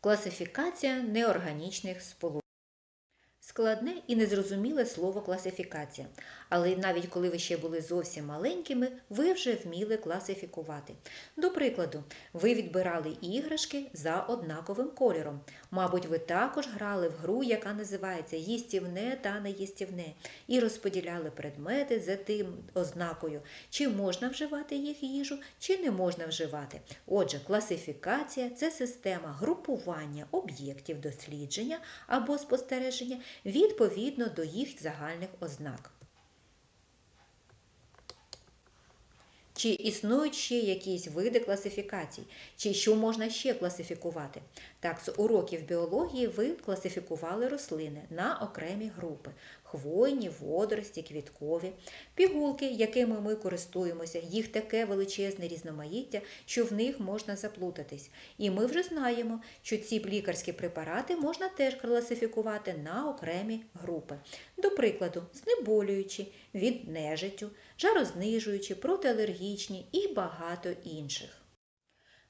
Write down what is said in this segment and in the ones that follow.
Класифікація неорганічних сполук. Складне і незрозуміле слово класифікація, але навіть коли ви ще були зовсім маленькими, ви вже вміли класифікувати. До прикладу, ви відбирали іграшки за однаковим кольором. Мабуть, ви також грали в гру, яка називається їстівне та неїстівне, і розподіляли предмети за тим ознакою, чи можна вживати їх їжу, чи не можна вживати. Отже, класифікація це система групування об'єктів дослідження або спостереження відповідно до їх загальних ознак. Чи існують ще якісь види класифікацій, чи що можна ще класифікувати? Так, з уроків біології ви класифікували рослини на окремі групи: хвойні, водорості, квіткові, пігулки, якими ми користуємося, їх таке величезне різноманіття, що в них можна заплутатись. І ми вже знаємо, що ці лікарські препарати можна теж класифікувати на окремі групи. До прикладу, знеболюючі, від нежиттю, жарознижуючі, протиалергічні і багато інших.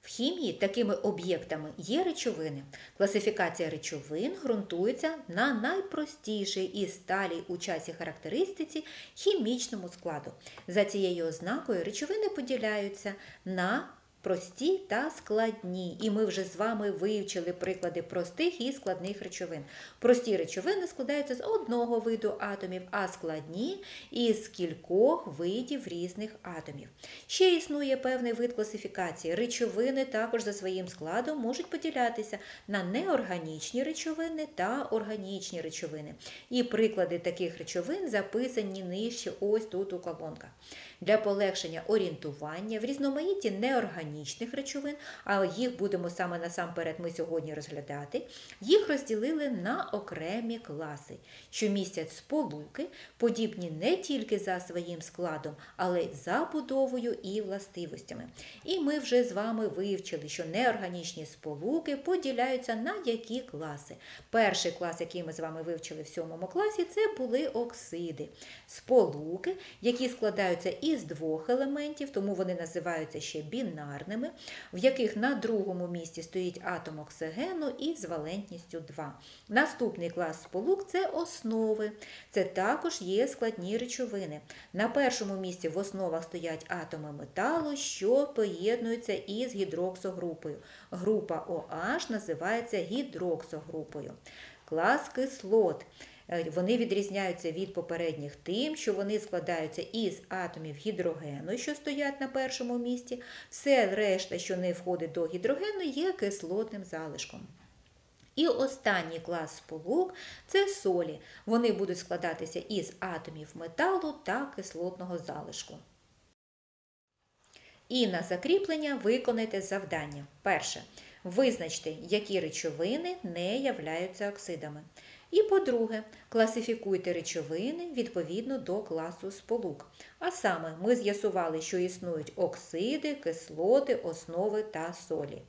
В хімії такими об'єктами є речовини. Класифікація речовин ґрунтується на найпростішій і сталій у часі характеристиці хімічному складу. За цією ознакою речовини поділяються на прості та складні. І ми вже з вами вивчили приклади простих і складних речовин. Прості речовини складаються з одного виду атомів, а складні із кількох видів різних атомів. Ще існує певний вид класифікації. Речовини також за своїм складом можуть поділятися на неорганічні речовини та органічні речовини. І приклади таких речовин записані нижче ось тут у колонках. Для полегшення орієнтування в різноманітті неорганічних речовин, а їх будемо саме насамперед ми сьогодні розглядати, їх розділили на окремі класи, що містять сполуки, подібні не тільки за своїм складом, але й за будовою і властивостями. І ми вже з вами вивчили, що неорганічні сполуки поділяються на які класи. Перший клас, який ми з вами вивчили в сьомому класі, це були оксиди, сполуки, які складаються із двох елементів, тому вони називаються ще бінарними, в яких на другому місці стоїть атом оксигену із валентністю 2. Наступний клас сполук це основи. Це також є складні речовини. На першому місці в основах стоять атоми металу, що поєднуються із гідроксогрупою. Група OH називається гідроксогрупою. Клас кислот. Е, вони відрізняються від попередніх тим, що вони складаються із атомів гідрогену, що стоять на першому місці. Все решта, що не входить до гідрогену, є кислотним залишком. І останній клас сполук це солі. Вони будуть складатися із атомів металу та кислотного залишку. І на закріплення виконайте завдання. Перше. Визначте, які речовини не являються оксидами. І по-друге, класифікуйте речовини відповідно до класу сполук. А саме ми з'ясували, що існують оксиди, кислоти, основи та солі.